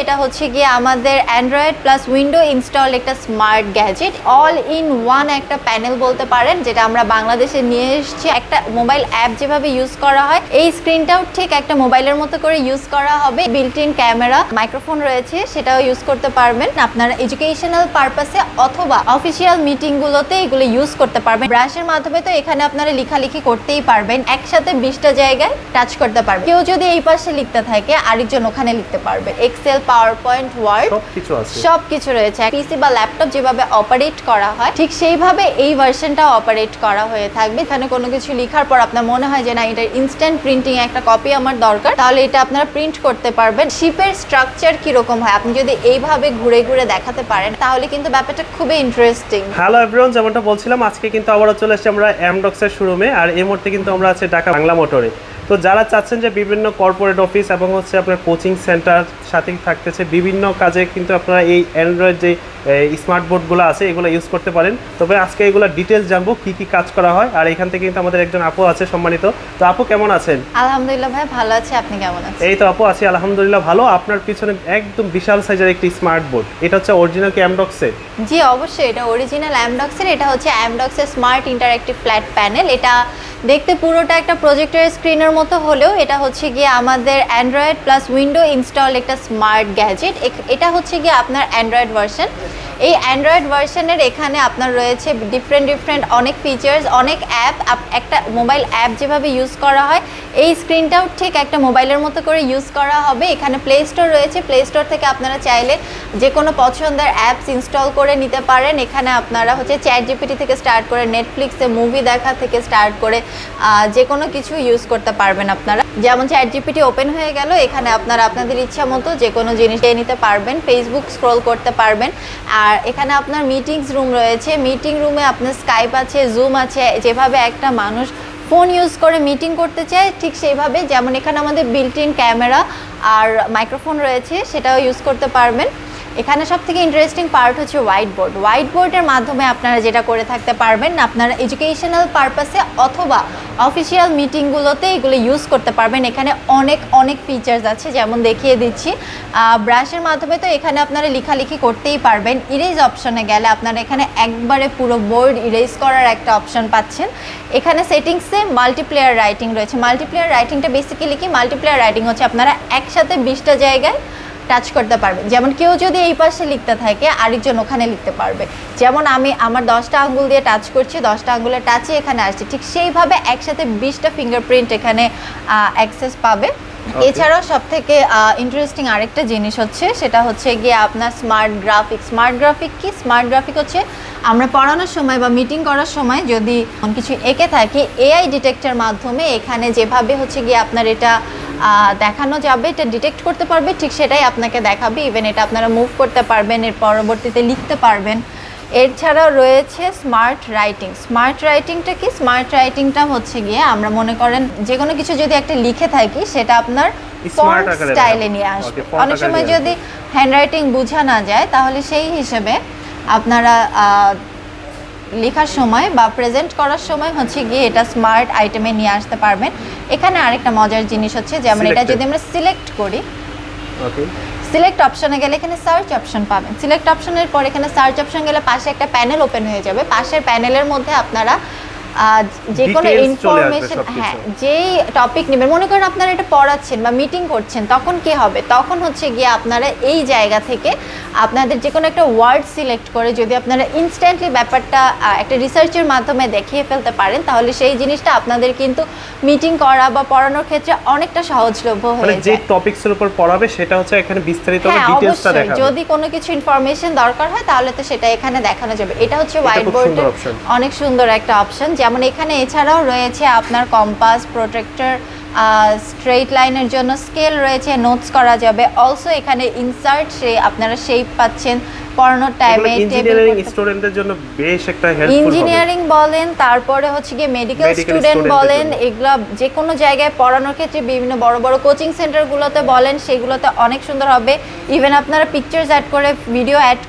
এটা হচ্ছে গিয়ে আমাদের অ্যান্ড্রয়েড প্লাস উইন্ডো ইনস্টল একটা smart gadget all in one একটা প্যানেল বলতে পারেন, যেটা আমরা বাংলাদেশে নিয়ে এসেছি। একটা মোবাইল অ্যাপ যেভাবে ইউজ করা হয়, এই স্ক্রিনটাও ঠিক একটা মোবাইলের মতো করে ইউজ করা হবে। বিল্ট ইন ক্যামেরা মাইক্রোফোন রয়েছে, সেটাও ইউজ করতে পারবেন। আপনারা এডুকেশনাল পারপাসে অথবা অফিসিয়াল মিটিংগুলোতে এগুলো ইউজ করতে পারবেন। ব্রাশের মাধ্যমে তো এখানে আপনারা লেখালেখি করতেই পারবেন। একসাথে বিশটা জায়গায় টাচ করতে পারবেন। কেউ যদি এই পাশে লিখতে থাকে, আরেকজন ওখানে লিখতে পারবে। এক্সেল পাওয়ার পয়েন্ট ওয়ার্ড সব কিছু আছে। সব কিছু রয়েছে পিসি বা ল্যাপটপ যেভাবে অপারেট করা হয় ঠিক সেইভাবে এই ভার্সনটা অপারেট করা হয়ে থাকবে। এখানে কোনো কিছু লেখার পর আপনার মনে হয় যে না এটা ইনস্ট্যান্ট প্রিন্টিং একটা কপি আমার দরকার তাহলে এটা আপনারা প্রিন্ট করতে পারবেন। শিপের স্ট্রাকচার কীরকম হয়? আপনি যদি এইভাবে ঘুরে ঘুরে দেখাতে পারেন তাহলে কিন্তু ব্যাপারটা খুবই ইন্টারেস্টিং হ্যালো এভরিওয়ান যেমনটা বলছিলাম আজকে কিন্তু আবারও চলে এসেছি আমরা এমডক্সের শোরুমে আর এই মুহূর্তে কিন্তু আমরা আছি ঢাকা বাংলা মোটরে। তো যারা চাচ্ছেন যে বিভিন্ন কর্পোরেট অফিস এবং হচ্ছে আপনার কোচিং সেন্টার সাথে থাকতেছে বিভিন্ন কাজে কিন্তু আপনারা এই অ্যান্ড্রয়েড যে স্মার্ট বোর্ডগুলো আছে এগুলো ইউজ করতে পারেন। তবে আজকে এগুলো ডিটেলস জানব কি কি কাজ করা হয় আর এখান থেকে কিন্তু আমাদের একজন আপু আছে সম্মানিত। তো আপু কেমন আছেন? আলহামদুলিল্লাহ ভাই ভালো আছে। আপনি কেমন আছেন? এই তো আপু আছি আলহামদুলিল্লাহ ভালো। আপনার পিছনে একদম বিশাল সাইজের একটি স্মার্ট বোর্ড এটা হচ্ছে অরিজিনাল কি এমডক্সের জি অবশ্যই। এটা অরিজিনাল অ্যামডক্সের এটা হচ্ছে অ্যামডক্সের স্মার্ট ইন্টারঅ্যাক্টিভ ফ্ল্যাট প্যানেল এটা দেখতে পুরোটা একটা প্রজেক্টের স্ক্রিনের মতো হলেও এটা হচ্ছে গিয়ে আমাদের অ্যান্ড্রয়েড প্লাস উইন্ডো ইনস্টল একটা স্মার্ট গ্যাজেট এটা হচ্ছে গিয়ে আপনার অ্যান্ড্রয়েড ভার্সন এই অ্যান্ড্রয়েড ভার্সনের এখানে আপনার রয়েছে ডিফারেন্ট ডিফারেন্ট অনেক ফিচার্স অনেক অ্যাপ একটা মোবাইল অ্যাপ যেভাবে ইউজ করা হয় এই স্ক্রিনটাও ঠিক একটা মোবাইলের মতো করে ইউজ করা হবে। এখানে প্লে স্টোর রয়েছে। প্লে স্টোর থেকে আপনারা চাইলে যে কোনো পছন্দের অ্যাপস ইনস্টল করে নিতে পারেন। এখানে আপনারা হচ্ছে চ্যাট জিপিটি থেকে স্টার্ট করে নেটফ্লিক্সে মুভি দেখা থেকে স্টার্ট করে যে কোনো কিছু ইউজ করতে পারবেন আপনারা। যেমন চ্যাট জিপিটি ওপেন হয়ে গেল, এখানে আপনারা আপনাদের ইচ্ছা মতো যে কোনো জিনিস নিতে পারবেন। ফেসবুক স্ক্রল করতে পারবেন। আর এখানে আপনার মিটিংস রুম রয়েছে। মিটিং রুমে আপনার স্কাইপ আছে জুম আছে, যেভাবে একটা মানুষ ফোন ইউজ করে মিটিং করতে চায়, ঠিক সেইভাবে যেমন এখানে আমাদের বিল্ট ইন ক্যামেরা আর মাইক্রোফোন রয়েছে, সেটাও ইউজ করতে পারবেন। এখানে সব থেকে ইন্টারেস্টিং পার্ট হচ্ছে হোয়াইট বোর্ড হোয়াইট বোর্ডের মাধ্যমে আপনারা যেটা করে থাকতে পারবেন, আপনারা এডুকেশনাল পারপাসে অথবা অফিসিয়াল মিটিংগুলোতে এগুলো ইউজ করতে পারবেন। এখানে অনেক অনেক ফিচার্স আছে, যেমন দেখিয়ে দিচ্ছি। ব্রাশের মাধ্যমে তো এখানে আপনারা লেখালেখি করতেই পারবেন। ইরেজ অপশনে গেলে আপনারা এখানে একবারে পুরো বোর্ড ইরেজ করার একটা অপশন পাচ্ছেন। এখানে সেটিংসে মাল্টিপ্লেয়ার রাইটিং রয়েছে। মাল্টিপ্লেয়ার রাইটিংটা বেসিক্যালি কি? মাল্টিপ্লেয়ার রাইটিং হচ্ছে আপনারা একসাথে বিশটা জায়গায় টাচ করতে পারবেন যেমন কেউ যদি এই পাশে লিখতে থাকে আরেকজন ওখানে লিখতে পারবে। যেমন আমি আমার দশটা আঙ্গুল দিয়ে টাচ করছি দশটা আঙ্গুলের টাচই এখানে আসছে। ঠিক সেইভাবে একসাথে বিশটা ফিঙ্গারপ্রিন্ট এখানে অ্যাক্সেস পাবে। এছাড়াও সব থেকে ইন্টারেস্টিং আরেকটা জিনিস হচ্ছে সেটা হচ্ছে গিয়ে আপনার স্মার্ট গ্রাফিক স্মার্ট গ্রাফিক কি? স্মার্ট গ্রাফিক হচ্ছে আমরা পড়ানোর সময় বা মিটিং করার সময় যদি কিছু এঁকে থাকি এআই ডিটেক্টের মাধ্যমে এখানে যেভাবে হচ্ছে গিয়ে আপনার এটা দেখানো যাবে এটা ডিটেক্ট করতে পারবে ঠিক সেটাই আপনাকে দেখাবে ইভেন এটা আপনারা মুভ করতে পারবেন এর পরবর্তীতে লিখতে পারবেন। এছাড়াও রয়েছে স্মার্ট রাইটিং স্মার্ট রাইটিংটা কি? স্মার্ট রাইটিংটা হচ্ছে গিয়ে আমরা মনে করেন যে কোনো কিছু যদি একটা লিখে থাকি সেটা আপনার ফন্ট স্টাইলে নিয়ে আসবে। অনেক সময় যদি হ্যান্ডরাইটিং বোঝা না যায় তাহলে সেই হিসেবে আপনারা লেখার সময় বা প্রেজেন্ট করার সময় হচ্ছে গিয়ে এটা স্মার্ট আইটেমে নিয়ে আসতে পারবেন। এখানে আরেকটা মজার জিনিস হচ্ছে যেমন এটা যদি আমরা সিলেক্ট করি ওকে সিলেক্ট অপশনে গেলে এখানে সার্চ অপশন পাবেন। সিলেক্ট অপশনের পর এখানে সার্চ অপশন গেলে পাশে একটা প্যানেল ওপেন হয়ে যাবে। পাশের প্যানেলের মধ্যে আপনারা যে কোনো ইনফরমেশন হ্যাঁ যেই টপিক নেবেন মনে করেন আপনারা এটা পড়াচ্ছেন বা মিটিং করছেন তখন কি হবে? তখন হচ্ছে গিয়ে আপনারা এই জায়গা থেকে আপনাদের যে কোনো একটা ওয়ার্ড সিলেক্ট করে যদি আপনারা ইনস্ট্যান্টলি ব্যাপারটা একটা রিসার্চের মাধ্যমে দেখিয়ে ফেলতে পারেন তাহলে সেই জিনিসটা আপনাদের কিন্তু মিটিং করা বা পড়ানোর ক্ষেত্রে অনেকটা সহজলভ্য মানে হয়ে যে যায়। টপিকসের উপর পড়াবে সেটা হচ্ছে এখানে বিস্তারিত হ্যাঁ ডিটেইলসটা অবশ্যই। দেখাবে। যদি কোনো কিছু ইনফরমেশন দরকার হয় তাহলে তো সেটা এখানে দেখানো যাবে। এটা হচ্ছে হোয়াইট বোর্ডের অনেক সুন্দর একটা অপশন যেমন এখানে এছাড়াও রয়েছে আপনার কম্পাস প্রোটেক্টর স্ট্রেট লাইনের জন্য স্কেল রয়েছে নোটস করা যাবে। অলসো এখানে ইনসার্ট সে আপনারা শেপ পাচ্ছেন পড়ানোর টাইমে ইঞ্জিনিয়ারিং স্টুডেন্টদের জন্য বেশ একটা হেল্পফুল ইঞ্জিনিয়ারিং বলেন তারপরে হচ্ছে গিয়ে মেডিকেল স্টুডেন্ট বলেন। এগুলা যে কোনো জায়গায় পড়ানোর ক্ষেত্রে বিভিন্ন বড় বড় কোচিং সেন্টারগুলোতে বলেন সেগুলোতে অনেক সুন্দর হবে। ইভেন আপনারা পিকচার্স অ্যাড করে ভিডিও অ্যাড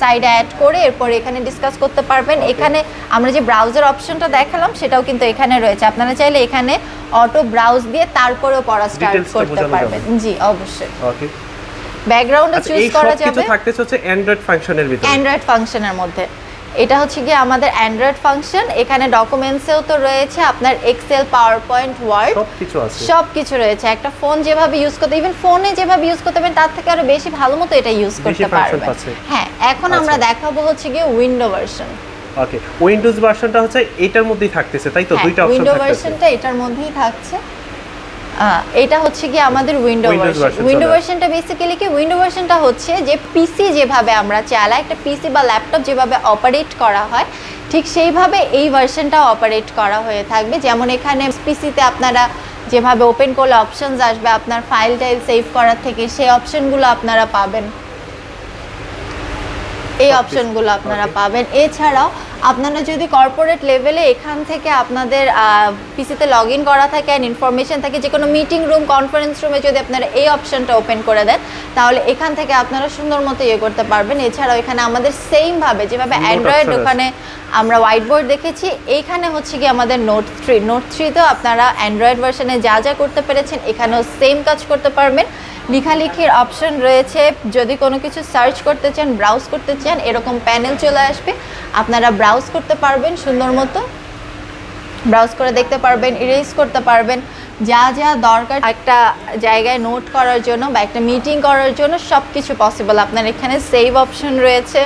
সাইডে অ্যাড করে এরপর এখানে ডিসকাস করতে পারবেন। এখানে আমরা যে ব্রাউজার অপশনটা দেখালাম সেটাও কিন্তু এখানে রয়েছে। আপনারা চাইলে এখানে অটো ব্রাউজ দিয়ে তারপরেও পড়া স্টার্ট করতে পারবেন। জি অবশ্যই। ওকে ব্যাকগ্রাউন্ডও আচ্ছা চুজ করা যাবে। থাকতেছে হচ্ছে অ্যান্ড্রয়েড ফাংশনের ভিতরে। অ্যান্ড্রয়েড ফাংশনের মধ্যে। এটা হচ্ছে গিয়ে আমাদের অ্যান্ড্রয়েড ফাংশন এখানে ডকুমেন্টসেও তো রয়েছে আপনার এক্সেল পাওয়ার পয়েন্ট ওয়ার্ড সব কিছু আছে। সব কিছু রয়েছে। একটা ফোন যেভাবে ইউজ করতে ইভেন ফোনে যেভাবে ইউজ করতে পারেন তার থেকে আরও বেশি ভালো মতো এটা ইউজ করতে পারবেন। হ্যাঁ এখন আমরা আচ্ছা। দেখাবো হচ্ছে গিয়ে উইন্ডো ভার্সন ওকে উইন্ডোজ ভার্সনটা হচ্ছে এটার মধ্যেই থাকতেছে তাই তো? দুইটা অপশন উইন্ডো ভার্সনটা এটার মধ্যেই থাকছে। এটা হচ্ছে কি আমাদের উইন্ডো ভার্সন উইন্ডো ভার্সনটা বেসিক্যালি কি? উইন্ডো ভার্সনটা হচ্ছে যে পিসি যেভাবে আমরা চালাই একটা পিসি বা ল্যাপটপ যেভাবে অপারেট করা হয় ঠিক সেইভাবে এই ভার্সনটা অপারেট করা হয়ে থাকবে। যেমন এখানে পিসিতে আপনারা যেভাবে ওপেন করলে অপশনস আসবে আপনার ফাইল টাইল সেভ করার থেকে সেই অপশনগুলো আপনারা পাবেন। এই। অপশনগুলো আপনারা পাবেন। এছাড়াও আপনারা যদি কর্পোরেট লেভেলে এখান থেকে আপনাদের পিসিতে লগ ইন করা থাকে অ্যান্ড ইনফরমেশন থাকে যে কোনো মিটিং রুম কনফারেন্স রুমে যদি আপনারা এই অপশনটা ওপেন করে দেন তাহলে এখান থেকে আপনারা সুন্দর মতো ইয়ে করতে পারবেন। এছাড়াও এখানে আমাদের সেমভাবে যেভাবে অ্যান্ড্রয়েড ওখানে আমরা হোয়াইট বোর্ড দেখেছি এইখানে হচ্ছে কি আমাদের নোট থ্রি নোট থ্রিতেও আপনারা অ্যান্ড্রয়েড ভার্সনে যা যা করতে পেরেছেন এখানেও সেম কাজ করতে পারবেন। লেখালেখির অপশন রয়েছে। যদি কোনো কিছু সার্চ করতে চান ব্রাউজ করতে চান, এরকম প্যানেল চলে আসবে। আপনারা ব্রাউজ করতে পারবেন সুন্দর মতো। ব্রাউজ করে দেখতে পারবেন ইরেজ করতে পারবেন। যা যা দরকার, একটা জায়গায় নোট করার জন্য বা একটা মিটিং করার জন্য সব কিছু পসিবল আপনার এখানে সেভ অপশন রয়েছে।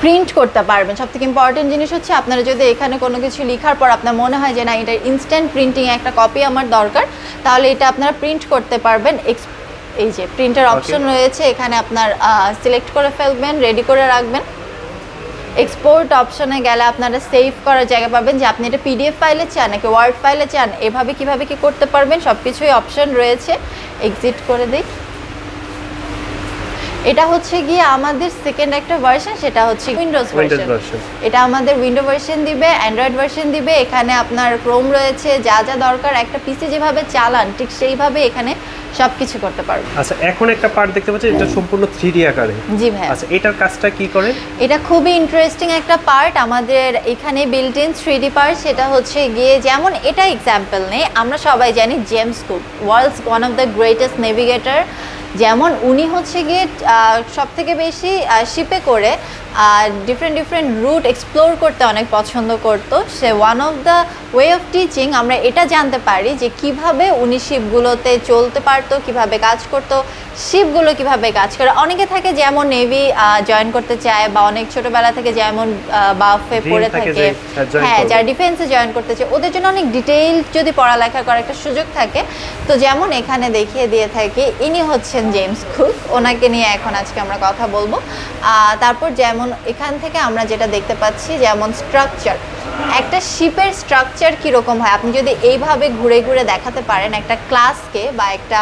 প্রিন্ট করতে পারবেন। সব থেকে ইম্পর্টেন্ট জিনিস হচ্ছে আপনারা যদি এখানে কোনো কিছু লেখার পর আপনার মনে হয় যে না এটা ইনস্ট্যান্ট প্রিন্টিং একটা কপি আমার দরকার তাহলে এটা আপনারা প্রিন্ট করতে পারবেন। এক্স- এই যে প্রিন্টার অপশন রয়েছে এখানে আপনার সিলেক্ট করে ফেলবেন রেডি করে রাখবেন। এক্সপোর্ট অপশনে গেলে আপনারা সেভ করার জায়গা পাবেন যে আপনি এটা পিডিএফ ফাইলে চান নাকি ওয়ার্ড ফাইলে চান? এভাবে কীভাবে কি করতে পারবেন? সব কিছুই অপশন রয়েছে। এক্সিট করে দিই। এটা হচ্ছে গিয়ে আমাদের সেকেন্ড একটা ভার্সন সেটা হচ্ছে উইন্ডোজ ভার্সন এটা আমাদের উইন্ডো ভার্সন দিবে অ্যান্ড্রয়েড ভার্সন দিবে এখানে আপনার ক্রোম রয়েছে যা যা দরকার একটা পিসি যেভাবে চালান ঠিক সেইভাবে এখানে সব কিছু করতে পারবে। আচ্ছা এখন একটা পার্ট দেখতে পাচ্ছি এটা সম্পূর্ণ থ্রি আকারে। জি ভাই আচ্ছা এটার কাজটা কি করে? এটা খুবই ইন্টারেস্টিং একটা পার্ট আমাদের এখানে built in three D part সেটা হচ্ছে গিয়ে যেমন এটা এক্সাম্পল নেই আমরা সবাই জানি James Cook world's one of the greatest navigator যেমন উনি হচ্ছে গিয়ে সব থেকে বেশি শিপে করে ডিফারেন্ট ডিফারেন্ট রুট এক্সপ্লোর করতে অনেক পছন্দ করতো। সে one of the way of teaching আমরা এটা জানতে পারি যে কীভাবে উনি শিপগুলোতে চলতে পারতো কীভাবে কাজ করতো শিপগুলো কীভাবে কাজ করে। অনেকে থাকে যেমন নেভি জয়েন করতে চায় বা অনেক ছোটবেলা থেকে যেমন বাফে পড়ে থাকে হ্যাঁ, হ্যাঁ যারা ডিফেন্সে জয়েন করতে চায় ওদের জন্য অনেক ডিটেইল যদি পড়ালেখা করার একটা সুযোগ থাকে। তো যেমন এখানে দেখিয়ে দিয়ে থাকি ইনি হচ্ছেন জেমস কুক। ওনাকে নিয়ে এখন আজকে আমরা কথা বলব। তারপর যেমন এখান থেকে আমরা যেটা দেখতে পাচ্ছি, যেমন স্ট্রাকচার একটা শিপের স্ট্রাকচার কীরকম হয়? আপনি যদি এইভাবে ঘুরে ঘুরে দেখাতে পারেন একটা ক্লাসকে বা একটা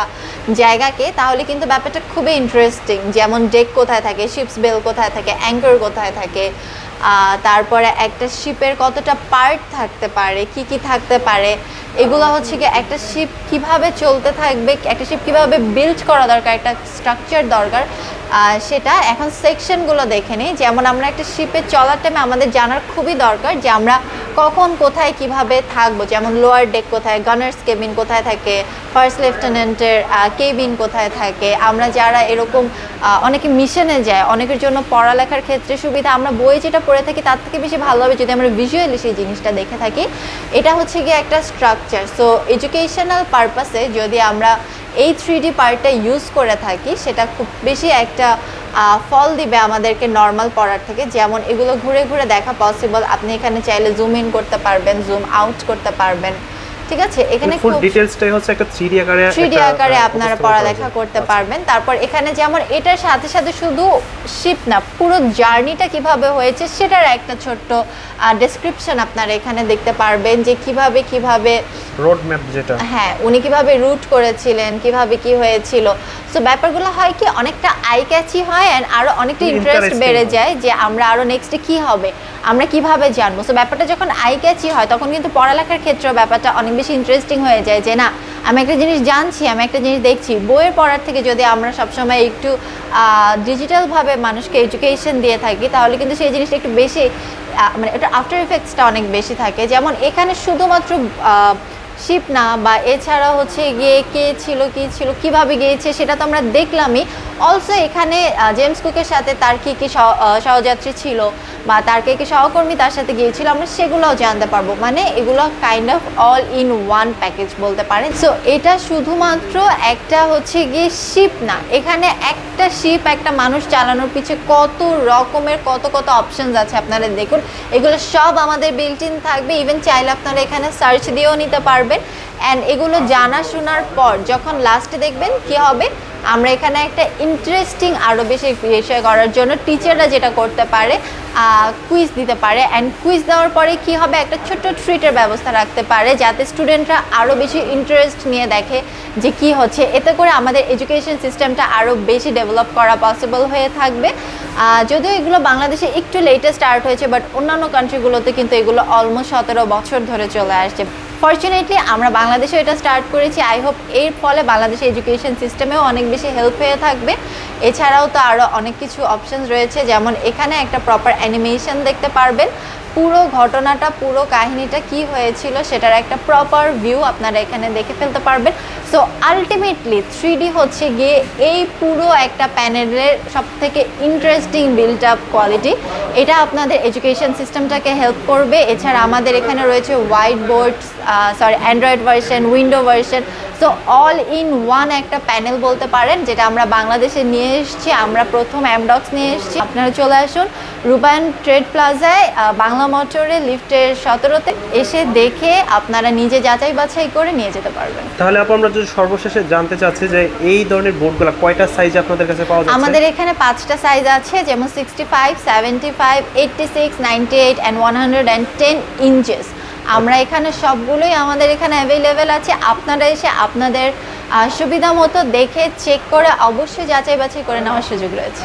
জায়গাকে, তাহলে কিন্তু ব্যাপারটা খুবই ইন্টারেস্টিং যেমন ডেক কোথায় থাকে শিপস বেল কোথায় থাকে অ্যাঙ্কর কোথায় থাকে তারপরে একটা শিপের কতটা পার্ট থাকতে পারে, কি কি থাকতে পারে, এগুলো হচ্ছে কি একটা শিপ কীভাবে চলতে থাকবে, একটা শিপ কীভাবে বিল্ড করা দরকার, একটা স্ট্রাকচার দরকার সেটা এখন সেকশনগুলো দেখে নিই। যেমন আমরা একটা শিপে চলার টাইমে আমাদের জানার খুবই দরকার যে আমরা কখন কোথায় কীভাবে থাকব। যেমন লোয়ার ডেক কোথায় গানার্স কেবিন কোথায় থাকে ফার্স্ট লেফটেন্যান্টের কেবিন কোথায় থাকে। আমরা যারা এরকম অনেকে মিশনে যায়, অনেকের জন্য পড়ালেখার ক্ষেত্রে সুবিধা। আমরা বই যেটা পড়ে থাকি তার থেকে বেশি ভালো হবে যদি আমরা ভিজুয়ালি সেই জিনিসটা দেখে থাকি। এটা হচ্ছে গিয়ে একটা স্ট্রাকচার সো এডুকেশনাল পারপাসে যদি আমরা এই থ্রি ডি পার্টটা ইউজ করে থাকি সেটা খুব বেশি একটা ফল দিবে আমাদেরকে নর্মাল পড়ার থেকে। যেমন এগুলো ঘুরে ঘুরে দেখা পসিবল আপনি এখানে চাইলে জুম ইন করতে পারবেন জুম আউট করতে পারবেন। ঠিক আছে? এখানে ফুল ডিটেইলসটাই হচ্ছে একটা থ্রি আকারে থ্রি ডি আকারে আপনারা পড়ালেখা করতে আচ্ছা। পারবেন। তারপর এখানে যেমন এটার সাথে সাথে শুধু শিপ না পুরো জার্নিটা কীভাবে হয়েছে সেটার একটা ছোট্ট ডেসক্রিপশন আপনারা এখানে দেখতে পারবেন যে কীভাবে কীভাবে রোড ম্যাপ যেটা। হ্যাঁ উনি কীভাবে রুট করেছিলেন কীভাবে কি হয়েছিল। সো ব্যাপারগুলো হয় কি অনেকটা আই ক্যাচি হয় অ্যান্ড অনেকটা ইন্টারেস্ট বেড়ে যায় যে আমরা আরও নেক্সটে কি হবে আমরা কীভাবে জানব। সো ব্যাপারটা যখন আই ক্যাচি হয় তখন কিন্তু পড়ালেখার ক্ষেত্রেও ব্যাপারটা অনেক বেশি ইন্টারেস্টিং হয়ে যায় যে না আমি একটা জিনিস জানছি আমি একটা জিনিস দেখছি। বইয়ের পড়ার থেকে যদি আমরা সবসময় একটু ডিজিটালভাবে মানুষকে এডুকেশন দিয়ে থাকি তাহলে কিন্তু সেই জিনিসটা একটু বেশি মানে এটা আফটার ইফেক্টসটা অনেক বেশি থাকে। যেমন এখানে শুধুমাত্র শিপ না বা এছাড়া হচ্ছে গিয়ে কে ছিল, কি ছিল, কীভাবে গিয়েছে, সেটা তো আমরা দেখলামই। অলসো এখানে জেমস কুকের সাথে তার কি কি সহযাত্রী ছিল বা তার কে কি সহকর্মী তার সাথে গিয়েছিল আমরা সেগুলোও জানতে পারব। মানে এগুলো kind of all in one package বলতে পারেন। সো এটা শুধুমাত্র একটা হচ্ছে গিয়ে শিপ না। এখানে একটা শিপ একটা মানুষ চালানোর পিছে কত রকমের কত কত অপশনস আছে আপনারা দেখুন। এগুলো সব আমাদের বিল্ট ইন থাকবে। ইভেন চাইলে আপনারা এখানে সার্চ দিয়েও নিতে পারবেন। অ্যান্ড এগুলো জানা শোনার পর যখন লাস্টে দেখবেন কি হবে? আমরা এখানে একটা ইন্টারেস্টিং আরও বেশি বিষয় করার জন্য টিচাররা যেটা করতে পারে কুইজ দিতে পারে। অ্যান্ড কুইজ দেওয়ার পরে কি হবে? একটা ছোট্ট ট্রিটের ব্যবস্থা রাখতে পারে, যাতে স্টুডেন্টরা আরও বেশি ইন্টারেস্ট নিয়ে দেখে যে কি হচ্ছে। এতে করে আমাদের এডুকেশন সিস্টেমটা আরও বেশি ডেভেলপ করা পসিবল হয়ে থাকবে। যদিও এগুলো বাংলাদেশে একটু লেটেস্ট স্টার্ট হয়েছে বাট অন্যান্য কান্ট্রিগুলোতে কিন্তু এগুলো অলমোস্ট সতেরো বছর ধরে চলে আসছে। ফর্চুনেটলি আমরা বাংলাদেশে এটা স্টার্ট করেছি। আই হোপ এর ফলে বাংলাদেশের এডুকেশন সিস্টেমেও অনেক বেশি হেল্প হয়ে থাকবে। এছাড়াও তো আরও অনেক কিছু অপশানস রয়েছে, যেমন এখানে একটা প্রপার অ্যানিমেশন দেখতে পারবেন। পুরো ঘটনাটা, পুরো কাহিনীটা কি হয়েছিল সেটার একটা প্রপার ভিউ আপনারা এখানে দেখে ফেলতে পারবেন। সো আলটিমেটলি থ্রি হচ্ছে গিয়ে এই পুরো একটা প্যানেলের সব থেকে ইন্টারেস্টিং বিল্ড আপ কোয়ালিটি এটা আপনাদের এডুকেশন সিস্টেমটাকে হেল্প করবে। এছাড়া আমাদের এখানে রয়েছে white board sorry android version window version so all in one একটা প্যানেল বলতে পারেন, যেটা আমরা বাংলাদেশে নিয়ে এসেছি। আমরা প্রথম অ্যামডক্স নিয়ে এসেছি। আপনারা চলে আসুন রুবায়ন ট্রেড প্লাজায় বাংলা মোটরে লিফটের সতেরোতে। এসে দেখে আপনারা নিজে যাচাই বাছাই করে নিয়ে যেতে পারবেন। তাহলে আমরা সর্বশেষে জানতে চাচ্ছি যে এই ধরনের বোর্ডগুলো কয়টা সাইজ আপনাদের কাছে পাওয়া যাচ্ছে? আমাদের এখানে পাঁচটা সাইজ আছে, যেমন sixty five seventy five eighty six ninety eight and one hundred and ten inches আমরা এখানে সবগুলোই আমাদের এখানে অ্যাভেলেবেল আছে। আপনারা এসে আপনাদের সুবিধা মতো দেখে চেক করে অবশ্যই যাচাই বাছাই করে নেওয়ার সুযোগ রয়েছে।